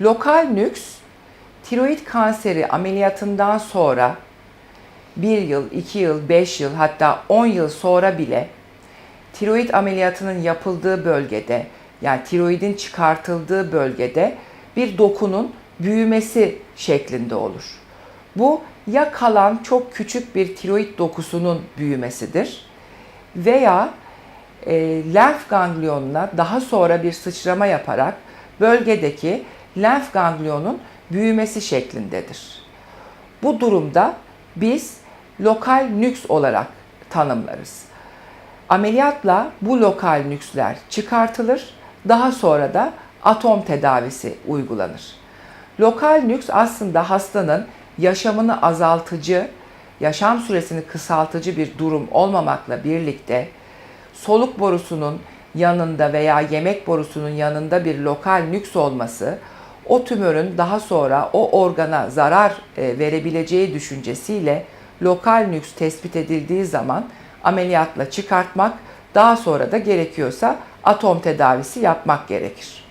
Lokal nüks, tiroid kanseri ameliyatından sonra 1 yıl, 2 yıl, 5 yıl hatta 10 yıl sonra bile tiroid ameliyatının yapıldığı bölgede yani tiroidin çıkartıldığı bölgede bir dokunun büyümesi şeklinde olur. Bu ya kalan çok küçük bir tiroid dokusunun büyümesidir veya e, lenf ganglionuna daha sonra bir sıçrama yaparak bölgedeki lenf ganglionun büyümesi şeklindedir. Bu durumda biz lokal nüks olarak tanımlarız. Ameliyatla bu lokal nüksler çıkartılır, daha sonra da atom tedavisi uygulanır. Lokal nüks aslında hastanın yaşamını azaltıcı, yaşam süresini kısaltıcı bir durum olmamakla birlikte soluk borusunun yanında veya yemek borusunun yanında bir lokal nüks olması o tümörün daha sonra o organa zarar e, verebileceği düşüncesiyle lokal nüks tespit edildiği zaman ameliyatla çıkartmak daha sonra da gerekiyorsa atom tedavisi yapmak gerekir.